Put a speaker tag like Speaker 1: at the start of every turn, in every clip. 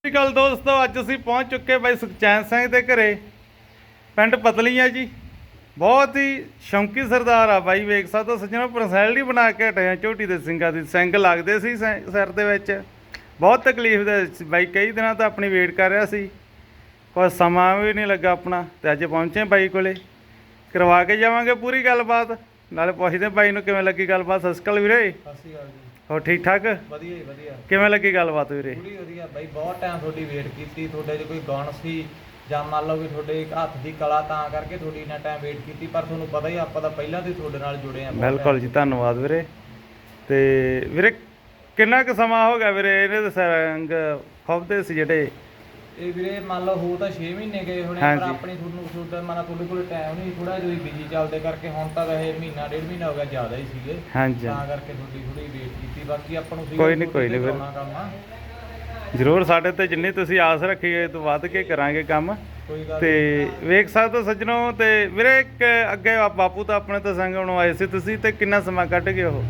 Speaker 1: ਸਤਿ ਸ਼੍ਰੀ ਅਕਾਲ ਦੋਸਤੋ, ਅੱਜ ਅਸੀਂ ਪਹੁੰਚ ਚੁੱਕੇ ਬਾਈ ਸੁਖਚੈਨ ਸਿੰਘ ਦੇ ਘਰੇ। ਪਿੰਡ ਪਤਲੀਆਂ ਜੀ। ਬਹੁਤ ਹੀ ਸ਼ੌਂਕੀ ਸਰਦਾਰ ਆ ਬਾਈ, ਵੇਖ ਸਕਦੇ ਹੋ ਸੱਜਣੋ ਪਰਸਨੈਲਿਟੀ ਬਣਾ ਕੇ ਹਟਿਆ ਝੋਟੀ ਦੇ ਸਿੰਘਾਂ ਦੀ। ਸਿੰਘ ਲੱਗਦੇ ਸੀ ਸੈ- ਸਿਰ ਦੇ ਵਿੱਚ। ਬਹੁਤ ਤਕਲੀਫ ਦੇ ਬਾਈ, ਕਈ ਦਿਨਾਂ ਤੋਂ ਆਪਣੀ ਵੇਟ ਕਰ ਰਿਹਾ ਸੀ। ਕੋਈ ਸਮਾਂ ਵੀ ਨਹੀਂ ਲੱਗਾ ਆਪਣਾ, ਤੇ ਅੱਜ ਪਹੁੰਚੇ ਬਾਈ ਕੋਲੇ। ਕਰਵਾ ਕੇ ਜਾਵਾਂਗੇ ਪੂਰੀ ਗੱਲਬਾਤ। ਨਾਲੇ ਪੁੱਛਦੇ ਬਾਈ ਨੂੰ ਕਿਵੇਂ ਲੱਗੀ ਗੱਲਬਾਤ। ਸਤਿ ਸ਼੍ਰੀ ਅਕਾਲ ਵੀਰੇ।
Speaker 2: ਸਤਿ ਸ਼੍ਰੀ ਅਕਾਲ ਜੀ।
Speaker 1: ਹੋਰ ਠੀਕ ਠਾਕ?
Speaker 2: ਵਧੀਆ ਜੀ ਵਧੀਆ।
Speaker 1: ਕਿਵੇਂ ਲੱਗੀ ਗੱਲਬਾਤ ਵੀਰੇ?
Speaker 2: ਪੂਰੀ ਵਧੀਆ ਬਾਈ ਬਹੁਤ ਟਾਈਮ ਤੁਹਾਡੀ ਵੇਟ ਕੀਤੀ ਤੁਹਾਡੇ 'ਚ ਕੋਈ ਗੁਣ ਸੀ? ਜਾਂ ਮੰਨ ਲਓ ਵੀ ਤੁਹਾਡੇ ਇੱਕ ਹੱਥ ਦੀ ਕਲਾ ਤਾਂ ਕਰਕੇ ਤੁਹਾਡੀ ਇੰਨਾ ਟਾਈਮ ਵੇਟ ਕੀਤੀ ਪਰ ਤੁਹਾਨੂੰ ਪਤਾ ਹੀ ਆਪਾਂ ਤਾਂ ਪਹਿਲਾਂ ਤੋਂ ਹੀ ਤੁਹਾਡੇ ਨਾਲ ਜੁੜੇ ਆ
Speaker 1: ਬਿਲਕੁਲ ਜੀ ਧੰਨਵਾਦ ਵੀਰੇ। ਤੇ ਵੀਰੇ ਕਿੰਨਾ ਕੁ ਸਮਾਂ ਹੋ ਗਿਆ ਵੀਰੇ? ਇਹਨੇ ਦੇ ਸੰਗ ਖੁੱਬਦੇ ਸੀ ਜਿਹੜੇ।
Speaker 2: ਇਹ ਵੀਰੇ ਮੰਨ ਲਓ ਹੋ ਤਾਂ 6 ਮਹੀਨੇ ਗਏ ਹੋਣੇ ਪਰ
Speaker 1: ਹਾਂਜੀ।
Speaker 2: ਆਪਣੀ ਤੁਹਾਨੂੰ ਤੁਹਾਡਾ ਮਨ ਤੁਹਾਡੇ ਕੋਲ ਟਾਈਮ ਨਹੀਂ ਥੋੜਾ ਜਿਹਾ ਬਿਜ਼ੀ ਚੱਲਦੇ ਕਰਕੇ ਹੁਣ ਤਾਂ ਵੈਸੇ ਮਹੀਨਾ ਡੇਢ ਮਹੀਨਾ ਹੋ ਗਿਆ ਜ਼ਿਆਦਾ ਹੀ ਸੀਗੇ।
Speaker 1: ਹਾਂਜੀ।
Speaker 2: ਤਾਂ ਕਰਕੇ ਤੁਹਾਡੀ ਥੋੜੀ ਵੇਟ ਕੀਤੀ ਬਾਕੀ ਆਪਾਂ ਨੂੰ
Speaker 1: ਕੋਈ ਨੀ, ਕੋਈ ਨੀ ਵੀਰੇ।
Speaker 2: ਕਰਾਉਣਾ ਕੰਮ ਆ।
Speaker 1: ਜ਼ਰੂਰ ਸਾਡੇ ਤੇ ਜਿੰਨੀ ਤੁਸੀਂ ਆਸ ਰੱਖੀ ਹੈ ਇਹ ਤੋਂ ਵੱਧ ਕੇ ਕਰਾਂਗੇ ਕੰਮ।
Speaker 2: ਕੋਈ ਗੱਲ
Speaker 1: ਤੇ ਵੇਖ ਸਕਦੇ ਹੋ ਸੱਜਣੋ ਤੇ ਵੀਰੇ ਇੱਕ ਅੱਗੇ ਆ ਬਾਪੂ ਤਾਂ ਆਪਣੇ ਤੋਂ ਸੰਗ ਬਣਵਾਏ ਆਏ ਸੀ ਤੁਸੀਂ ਤੇ ਕਿੰਨਾ ਸਮਾਂ ਕੱਢ ਗਏ ਉਹ?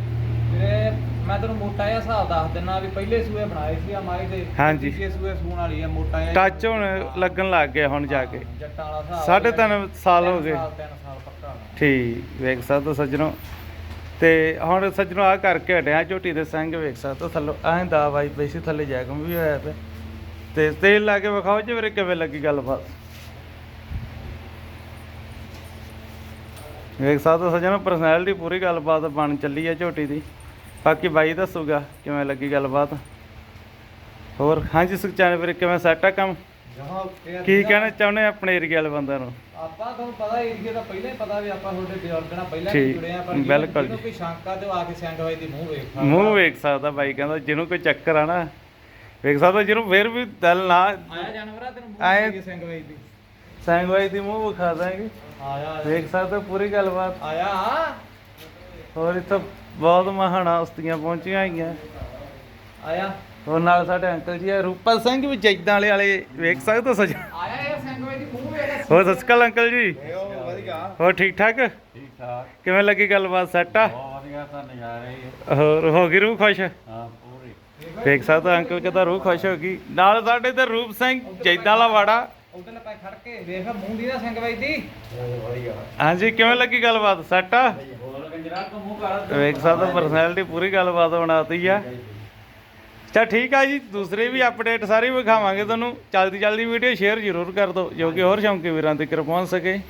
Speaker 2: ਮੈਂ ਤੈਨੂੰ ਮੋਟਾ ਜਿਹਾ ਹਿਸਾਬ ਦੱਸ ਦਿੰਦਾ ਵੀ ਪਹਿਲੇ ਸੂਏ ਬਣਾਏ ਸੀ ਆ ਮਾਈ ਦੇ
Speaker 1: ਹਾਂਜੀ।
Speaker 2: ਤੀਜੇ ਸੂਏ ਸੂਣ ਵਾਲੀ ਆ ਮੋਟਾ ਜਿਹਾ
Speaker 1: ਟੱਚ ਹੁਣ ਲੱਗਣ ਲੱਗ ਗਿਆ ਹੁਣ ਜਾ ਕੇ।
Speaker 2: ਜੱਟਾਂ ਵਾਲਾ ਹਿਸਾਬ
Speaker 1: ਸਾਢੇ ਤਿੰਨ ਸਾਲ ਹੋ ਗਏ।
Speaker 2: ਸਾਲ ਪੱਕਾ
Speaker 1: ਠੀਕ ਵੇਖ ਸਕਦੇ ਹੋ ਸੱਜਣੋ। ਤੇ ਹੁਣ ਸੱਜਣੋ ਆ ਕਰਕੇ ਹਟਿਆ ਝੋਟੀ ਦੇ ਸੰਗ ਵੇਖ ਸਕਦੇ ਹੋ ਥੱਲੋਂ। ਐਂ ਦਾ ਬਾਈ ਪਈ ਸੀ ਥੱਲੇ ਜੈਕਮ ਵੀ ਹੋਇਆ ਪਿਆ। ਤੇ ਤੇਲ ਲਾ ਕੇ ਵਿਖਾਓ ਜੀ ਵੀਰੇ ਕਿਵੇਂ ਲੱਗੀ ਗੱਲਬਾਤ। ਵੇਖ ਸਕਦੇ ਹੋ ਸੱਜਣੋ ਪਰਸਨੈਲਿਟੀ ਪੂਰੀ ਗੱਲਬਾਤ ਬਣ ਚੱਲੀ ਹੈ ਝੋਟੀ ਦੀ। ਬਾਕੀ ਬਾਈ ਦੱਸੂਗਾ ਕਿਵੇਂ ਲੱਗੀ ਗੱਲਬਾਤ? ਹੋਰ ਹਾਂਜੀ ਸੁਖਚੈਨ ਵੀਰੇ ਕਿਵੇਂ ਸੈੱਟ ਆ ਕੰਮ? ਕੀ ਕਹਿਣਾ ਚਾਹੁੰਦੇ ਆਪਣੇ ਏਰੀਆ ਵਾਲੇ ਬੰਦਿਆਂ ਨੂੰ?
Speaker 2: ਆਪਾਂ ਤੁਹਾਨੂੰ ਪਤਾ ਏਰੀਆ ਦਾ ਪਹਿਲਾਂ ਹੀ ਪਤਾ ਵੀ ਆਪਾਂ ਤੁਹਾਡੇ ਬਜ਼ੁਰਗ ਨਾਲ ਪਹਿਲਾਂ ਹੀ ਜੁੜੇ ਆ ਪਰ
Speaker 1: ਬਿਲਕੁਲ
Speaker 2: ਜਿਹਨੂੰ ਕੋਈ ਸ਼ੰਕਾ ਤੇ ਆ ਕੇ ਸਿੰਘ ਵਾਈ ਦੀ ਮੂੰਹ ਵੇਖ ਸਕਦਾ।
Speaker 1: ਮੂੰਹ ਵੇਖ ਸਕਦਾ ਬਾਈ ਕਹਿੰਦਾ ਜਿਹਨੂੰ ਕੋਈ ਚੱਕਰ ਆ ਨਾ ਵੇਖ ਸਕਦਾ ਜਿਹਨੂੰ ਫਿਰ ਵੀ ਦਿਲ ਨਾ
Speaker 2: ਆਇਆ ਜਾਨਵਰਾ ਤੈਨੂੰ ਮੂੰਹ ਵੇਖ ਸਿੰਘ ਵਾਈ ਦੀ।
Speaker 1: ਸੈਂਗਵਾਈ ਦੀ ਮੂੰਹ ਵਿਖਾ ਦਾਂਗੇ।
Speaker 2: ਆਇਆ
Speaker 1: ਵੇਖ ਸਕਦਾ ਪੂਰੀ ਗੱਲਬਾਤ।
Speaker 2: ਆਇਆ
Speaker 1: ਹੋਰ ਇੱਥੇ ਬਹੁਤ ਮਹਾਨਾ ਹਸਤੀਆਂ ਪਹੁੰਚੀਆਂ ਹੋਈਆਂ
Speaker 2: ਆਇਆ।
Speaker 1: ਹੋਰ ਨਾਲ ਸਾਡੇ ਅੰਕਲ ਜੀ ਆ ਰੂਪਾ ਸਿੰਘ ਵੀ ਜੈਦਾਂ ਵਾਲੇ ਵਾਲੇ ਵੇਖ ਸਕਦੇ ਹੋ ਸੱਜ
Speaker 2: ਆਇਆ ਇਹ ਸਿੰਘ ਵਾਈ ਦੀ ਮੂੰਹ ਵੇਖ
Speaker 1: ਹੋਰ ਸਤਿ ਸ਼੍ਰੀ ਅਕਾਲ ਅੰਕਲ ਜੀ।
Speaker 2: ਵਧੀਆ।
Speaker 1: ਹੋਰ ਠੀਕ ਠਾਕ?
Speaker 2: ਠੀਕ ਠਾਕ।
Speaker 1: ਕਿਵੇਂ ਲੱਗੀ ਗੱਲਬਾਤ ਸੈੱਟ ਆ?
Speaker 2: ਬਹੁਤ ਵਧੀਆ ਤਾਂ ਨਜ਼ਾਰੇ ਹੀ
Speaker 1: ਹੋਰ ਹੋ ਗਈ ਰੂਹ ਖੁਸ਼?
Speaker 2: ਹਾਂ ਪੂਰੀ।
Speaker 1: ਵੇਖ ਸਕਦਾ ਅੰਕਲ ਕਹਿੰਦਾ ਰੂਹ ਖੁਸ਼ ਹੋ ਗਈ। ਨਾਲ ਸਾਡੇ ਤੇ ਰੂਪ ਸਿੰਘ ਜੈਦਾਂ ਵਾਲਾ ਵਾੜਾ।
Speaker 2: ਉਧਰ ਪੈ ਖੜ ਕੇ ਵੇਖ ਮੂੰਹ ਦੀ ਨਾ ਸਿੰਘ ਵਾਈ ਦੀ।
Speaker 1: ਹਾਂਜੀ ਕਿਵੇਂ ਲੱਗੀ ਗੱਲਬਾਤ ਸੈੱਟ ਆ? ਵੇਖ ਸਕਦਾ ਪਰਸਨੈਲਿਟੀ ਪੂਰੀ ਗੱਲਬਾਤ ਬਣਾਤੀ ਆ। ਚਾ ਠੀਕ ਆ ਜੀ, ਦੂਸਰੇ ਵੀ ਅਪਡੇਟ ਸਾਰੇ ਵਿਖਾਵਾਂਗੇ ਤੁਹਾਨੂੰ। ਜਲਦੀ ਜਲਦੀ ਵੀਡੀਓ ਸ਼ੇਅਰ ਜ਼ਰੂਰ ਕਰ ਦਿਓ, ਜੋ ਕਿ ਹੋਰ ਸ਼ੌਂਕੀ ਵੀਰਾਂ ਤੱਕ ਪਹੁੰਚ ਸਕੇ।